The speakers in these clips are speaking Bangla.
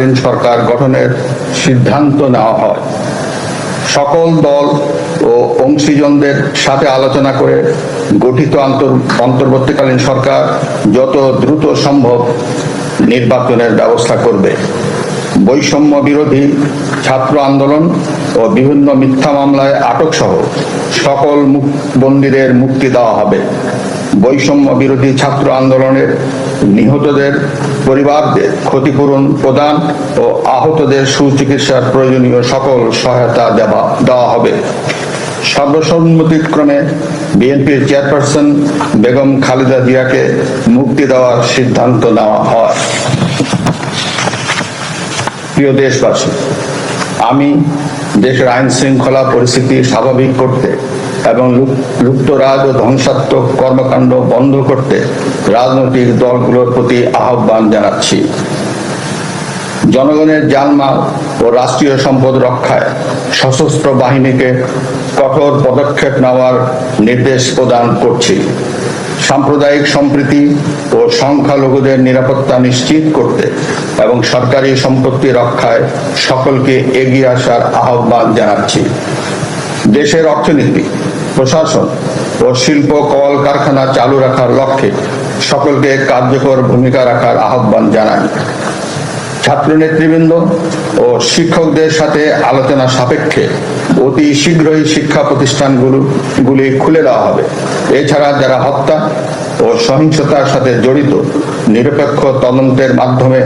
অন্তর্বর্তীকালীন সরকার গঠনের সিদ্ধান্ত নেওয়া হয়। সকল দল ও অংশীজনদের সাথে আলোচনা করে গঠিত অন্তর্বর্তীকালীন সরকার যত দ্রুত সম্ভব নির্বাচনের ব্যবস্থা করবে। বৈষম্য বিরোধী ছাত্র আন্দোলন ও বিভিন্ন মিথ্যা মামলায় আটক সহ সকল বন্দীদের মুক্তি দেওয়া হবে। বৈষম্য বিরোধী ছাত্র আন্দোলনের নিহতদের পরিবারদের ক্ষতিপূরণ প্রদান ও আহতদের সুচিকিৎসার প্রয়োজনীয় সকল সহায়তা দেওয়া দেওয়া হবে। সর্বসম্মতিক্রমে বিএনপির চেয়ারপারসন বেগম খালেদা জিয়াকে মুক্তি দেওয়ার সিদ্ধান্ত নেওয়া হয়। প্রিয় দেশবাসী, আমি দেশের আইন শৃঙ্খলা পরিস্থিতি স্বাভাবিক করতে এবং লুপ্তরাজ ও ধ্বংসাত্মক কর্মকাণ্ড বন্ধ করতে রাজনৈতিক দলগুলোর প্রতি আহ্বান জানাচ্ছি। জনগণের জানমাল ও রাষ্ট্রীয় সম্পদ রক্ষায় সশস্ত্র বাহিনীকে কঠোর পদক্ষেপ নেওয়ার নির্দেশ প্রদান করছি। সাম্প্রদায়িক সম্প্রীতি ও সংখ্যালঘুদের নিরাপত্তা নিশ্চিত করতে এবং সরকারি সম্পত্তি রক্ষায় সকলকে এগিয়ে আসার আহ্বান জানাচ্ছি। দেশের অর্থনীতি প্রশাসন ও শিল্প, কল, কারখানা চালু রাখার লক্ষ্যে সকলকে কার্যকর ভূমিকা রাখার আহ্বান জানাই। ছাত্র নেতৃবৃন্দ ও শিক্ষকদের সাথে আলোচনা সাপেক্ষে অতি শীঘ্রই শিক্ষা প্রতিষ্ঠানগুলো, গুলি খুলে দেওয়া হবে। এছাড়া যারা হত্যা ও সহিংসতার সাথে জড়িত, নিরপেক্ষ তদন্তের মাধ্যমে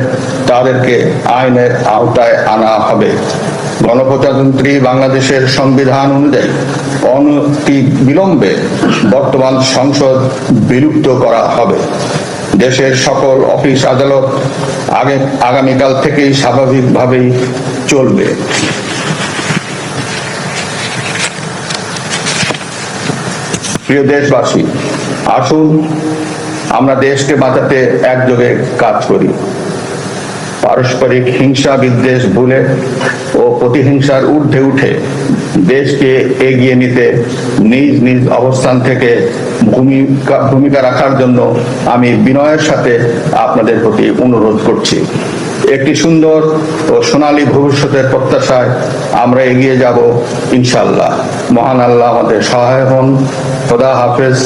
তাদেরকে আইনের আওতায় আনা হবে। গণপ্রজাতন্ত্রী বাংলাদেশের সংবিধান অনুযায়ী অনতি বিলম্বে বর্তমান সংসদ বিলুপ্ত করা হবে। দেশের সকল অফিস আদালত আগে আগামীকাল থেকেই স্বাভাবিকভাবেই চলবে। প্রিয় দেশবাসী, আসুন আমরা দেশকে বাঁচাতে একযোগে কাজ করি। পারস্পরিক হিংসা বিদ্বেষ ভুলে প্রতিহিংসার ঊর্ধ্বে উঠে দেশকে এগিয়ে নিতে নিজ নিজ অবস্থান থেকে ভূমিকা ভূমিকা রাখার জন্য আমি বিনয়ের সাথে আপনাদের প্রতি অনুরোধ করছি। একটি সুন্দর ও সোনালী ভবিষ্যতের প্রত্যাশায় আমরা এগিয়ে যাব ইনশাল্লাহ মহান আল্লাহ আমাদের সহায় হন। খোদা হাফেজ।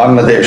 বাংলাদেশ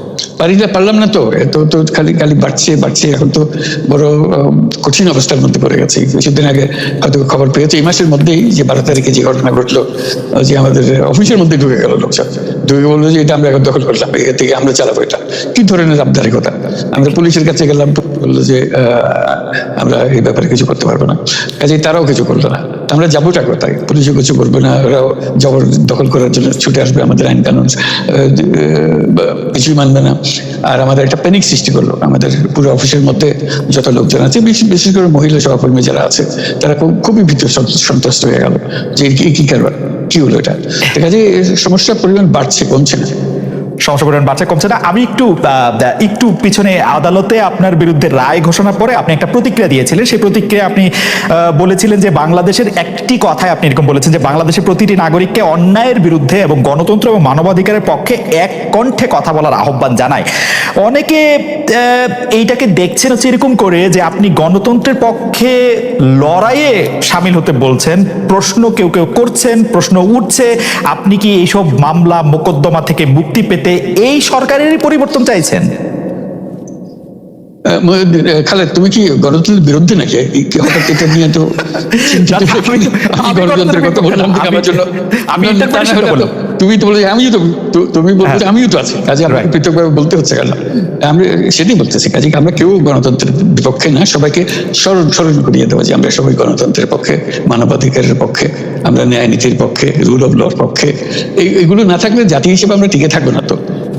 পারি না পারলাম না তো, এত তো খালি খালি বাড়ছে বাড়ছে, এখন তো বড় কঠিন অবস্থার মধ্যে পড়ে গেছে। কিছুদিন আগে হয়তো খবর পেয়েছে, এই মাসের মধ্যেই যে বারো তারিখে যে ঘটনা ঘটলো যে আমাদের অফিসের মধ্যে ঢুকে গেল লোকজন। ঢুকে বলল যে এটা আমরা এখন দখল করলাম এর থেকে আমরা চালাবো এটা। কি ধরনের আবদারিকতা আমরা পুলিশের কাছে গেলাম, বলল যে আমরা এই ব্যাপারে কিছু করতে পারব না। কাজে তারাও কিছু করল না। আমরা যাবোটা কোথায়? পুলিশও কিছু করবে না ওরা জবর দখল করার জন্য ছুটে আসবে আমাদের আইন কানুন কিছুই মানবে না। আর আমাদের একটা প্যানিক সৃষ্টি করল, আমাদের পুরো অফিসের মধ্যে যত লোকজন আছে, বিশেষ বিশেষ করে মহিলা সহকর্মী যারা আছে, তারা খুব, খুবই ভীত সন্ত- সন্ত্রস্ত হয়ে গেল। যে কি কারবার, কি হলো এটা? দেখা যায় সমস্যার পরিমাণ বাড়ছে, কমছে না। পরিমাণ বাচ্চা কমছে না। আমি একটু একটু পিছনে আদালতে আপনার বিরুদ্ধে রায় ঘোষণার পরে আপনি একটা প্রতিক্রিয়া দিয়েছিলেন। সেই প্রতিক্রিয়া আপনি বলেছিলেন যে বাংলাদেশের একটি কথায় আপনি এরকম বলেছেন যে বাংলাদেশের প্রতিটি নাগরিককে অন্যায়ের বিরুদ্ধে এবং গণতন্ত্র এবং মানবাধিকারের পক্ষে এক কণ্ঠে কথা বলার আহ্বান জানায়। অনেকে এইটাকে দেখছেন হচ্ছে এরকম করে যে আপনি গণতন্ত্রের পক্ষে লড়াইয়ে সামিল হতে বলছেন, প্রশ্ন কেউ কেউ করছেন, প্রশ্ন উঠছে। আপনি কি এইসব মামলা, মোকদ্দমা থেকে মুক্তি পেতে এই সরকারেরই পরিবর্তন চাইছেন। খালেদ তুমি কি গণতন্ত্রের বিরুদ্ধে নাকি? হঠাৎ এটা নিয়ে তো। আমি- আমি আমি গণতন্ত্রের কথা বললাম আমার জন্য আমি। তুমি তো বলে আমিও তো তুমি হ্যাঁ। আমিও তো আছি। কাজে আমাকে পৃথকভাবে বলতে হচ্ছে কেন? আমরা সেটাই বলতেছি। কাজে আমরা কেউ গণতন্ত্রের বিপক্ষে না সবাইকে স্মরণ স্মরণ করিয়ে দেবো যে আমরা সবাই গণতন্ত্রের পক্ষে মানবাধিকারের পক্ষে আমরা ন্যায় নীতির পক্ষে রুল অফ লর পক্ষে। এই- এগুলো না থাকলে জাতি হিসেবে আমরা টিকে থাকব না তো।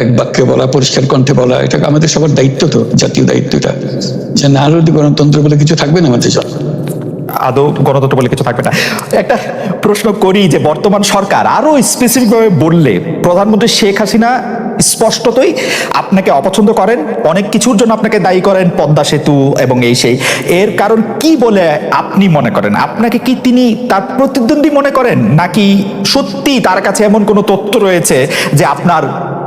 এক বাক্যে বলা, পরিষ্কার কণ্ঠে বলা, এটা আমাদের সবার দায়িত্ব তো, জাতীয় দায়িত্ব এটা। যে না হলে গণতন্ত্র বলে কিছু থাকবে না আমাদের জন্য। আদৌ গণতন্ত্র বলে কিছু থাকবে না। একটা প্রশ্ন করি যে, বর্তমান সরকার আরও স্পেসিফিক ভাবে বললে, প্রধানমন্ত্রী শেখ হাসিনা স্পষ্টতই আপনাকে অপছন্দ করেন, অনেক কিছুর জন্য আপনাকে দায়ী করেন, পদ্মা সেতু এবং এই সেই। এর কারণ কি বলে আপনি মনে করেন? আপনাকে কি তিনি তার প্রতিদ্বন্দ্বী মনে করেন? নাকি সত্যি তার কাছে এমন কোনো তথ্য রয়েছে যে আপনার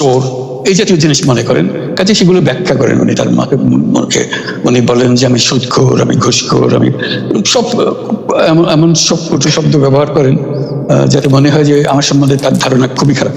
চোর, এই জাতীয় জিনিস মনে করেন। কাজে সেগুলো ব্যাখ্যা করেন উনি তার মাকে মনকে। উনি বলেন যে, আমি সুদখোর আমি ঘুষখোর, আমি সব, এমন এমন সব শব্দ ব্যবহার করেন যাতে মনে হয় যে, আমার সম্বন্ধে তার ধারণা খুবই খারাপ।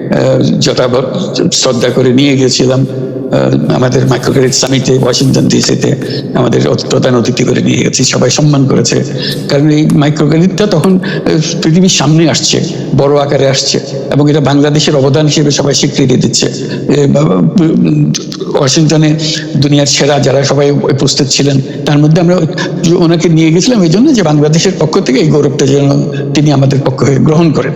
আহ, যথাবৎ শ্রদ্ধা করে নিয়ে গেছিলাম। আমাদের মাইক্রোক্রেডিট সামিটে ওয়াশিংটন ডিসিতে আমাদের প্রধান অতিথি করে নিয়ে গেছি সবাই সম্মান করেছে। কারণ এই মাইক্রোক্রেডিটটা তখন পৃথিবীর সামনে আসছে বড় আকারে আসছে এবং এটা বাংলাদেশের অবদান হিসেবে সবাই স্বীকৃতি দিচ্ছে। ওয়াশিংটনে দুনিয়ার সেরা যারা সবাই উপস্থিত ছিলেন তার মধ্যে আমরা ওনাকে নিয়ে গেছিলাম এই জন্য যে বাংলাদেশের পক্ষ থেকে এই গৌরবটা যেন তিনি আমাদের পক্ষ হয়ে গ্রহণ করেন।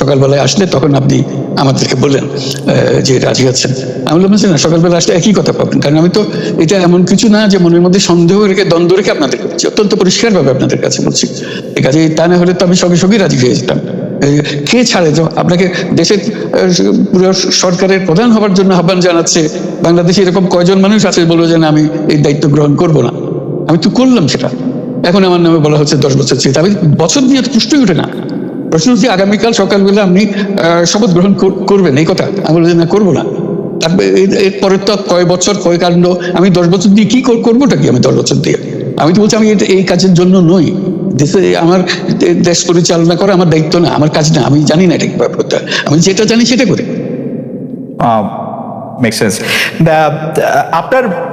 সকালবেলায় আসলে তখন আপনি আমাদেরকে বললেন যে রাজি আছেন। আমি বললাম না সকালবেলা আসলে একই কথা পাবেন। কারণ আমি তো এটা এমন কিছু না যে মনের মধ্যে সন্দেহ রেখে দ্বন্দ্ব রেখে আপনাদের বলছি। অত্যন্ত পরিষ্কারভাবে আপনাদের কাছে বলছি। আছে তা না হলে তো আমি সঙ্গে সঙ্গে রাজি হয়ে যেতাম। কে ছাড়ে তো? আপনাকে দেশের পুরো সরকারের প্রধান হবার জন্য আহ্বান জানাচ্ছে। বাংলাদেশে এরকম কয়জন মানুষ আছে বলব যে না, আমি এই দায়িত্ব গ্রহণ করব না। আমি তো করলাম সেটা। এখন আমার নামে বলা হচ্ছে দশ বছর চেয়ে। আমি বছর দিয়ে তো প্রশ্নই ওঠে না। প্রশ্ন হচ্ছে, আগামীকাল সকালবেলা আপনি শপথ গ্রহণ কর- করবেন, এই কথা। আমি যে, না, করব না। এরপরে তো কয় বছর, কয় কাণ্ড, আমি দশ বছর দিয়ে কি কর- করবোটা কি আমি দশ বছর দিয়ে? আমি তো বলছি, আমি এই কাজের জন্য নই। দেশে আমার দেশ পরিচালনা করা আমার দায়িত্ব না, আমার কাজ না, আমি জানি না এটা ব্যাপারটা। আমি যেটা জানি সেটা করি। আপনার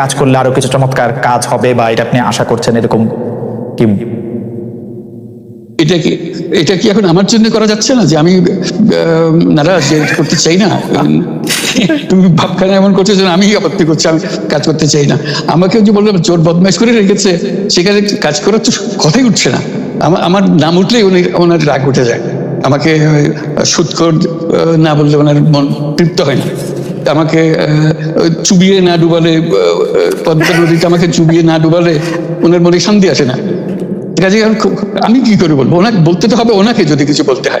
কাজ করলে আরও কিছু চমৎকার কাজ হবে বা এটা আপনি আশা করছেন এরকম কি? এটা কি এটা কি এখন আমার জন্য করা যাচ্ছে না যে আমি নারাজ করতে চাই না? তুমি এমন করছ যে আমি আপত্তি করছি, আমি কাজ করতে চাই না। আমাকে যে বললাম বদমাইশ করে রেখেছে, সেখানে কাজ করার তো কথাই উঠছে না। আমার আমার নাম উঠলেই উনি, ওনার রাগ উঠে যায়। আমাকে সুৎকর না বললে ওনার মন তৃপ্ত হয় না। আমাকে চুবিয়ে না ডুবালে পদ্মা নদীতে আমাকে চুবিয়ে না ডুবালে ওনার মনে শান্তি আসে না। আমি খুব- আমি কি করে বলব? ওনাকে বলতে তো হবে, ওনাকে যদি কিছু বলতে হয়।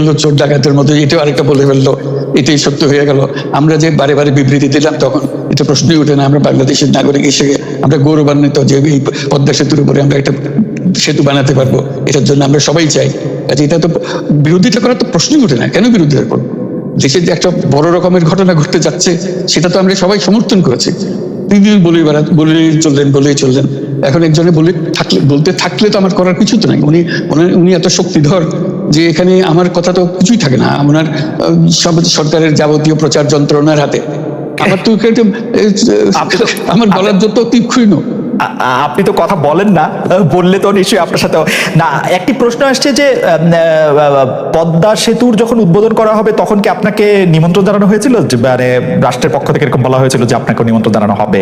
ফেলল চোর ডাকাতের মতো, এটাও আরেকটা বলে ফেলল। এটাই সত্য হয়ে গেল। আমরা যে বারে বারে বিবৃতি দিলাম তখন, এটা প্রশ্নই ওঠে না, আমরা বাংলাদেশের নাগরিক হিসেবে আমরা গৌরবান্বিত যে এই পদ্মা সেতুর উপরে আমরা একটা সেতু বানাতে পারব, এটার জন্য আমরা সবাই চাই। কাজে এটা তো বিরোধিতা করার তো প্রশ্নই ওঠে না, কেন বিরোধিতা করব? দেশে যে একটা বড় রকমের ঘটনা ঘটতে যাচ্ছে, সেটা তো আমরা সবাই সমর্থন করেছি। দিন বলেই বেড়া, বলেই চললেন বলেই চললেন। এখন একজনে বলে থাকলে, বলতে থাকলে তো আমার করার কিছু তো নাই। উনি- উনি এত শক্তিধর যে এখানে আমার কথা তো কিছুই থাকে না। আমার সব সরকারের যাবতীয় প্রচার যন্ত্রণার হাতে। আমার তো আমার গলার যত তীক্ষ্ণ। আপনি তো কথা বলেন না বললে তো নিশ্চয়ই আপনার সাথে না একটি প্রশ্ন আসছে যে পদ্মা সেতুর যখন উদ্বোধন করা হবে তখন কি আপনাকে নিমন্ত্রণ জানানো হয়েছিল? যে মানে রাষ্ট্রের পক্ষ থেকে এরকম বলা হয়েছিল যে আপনাকে নিমন্ত্রণ জানানো হবে।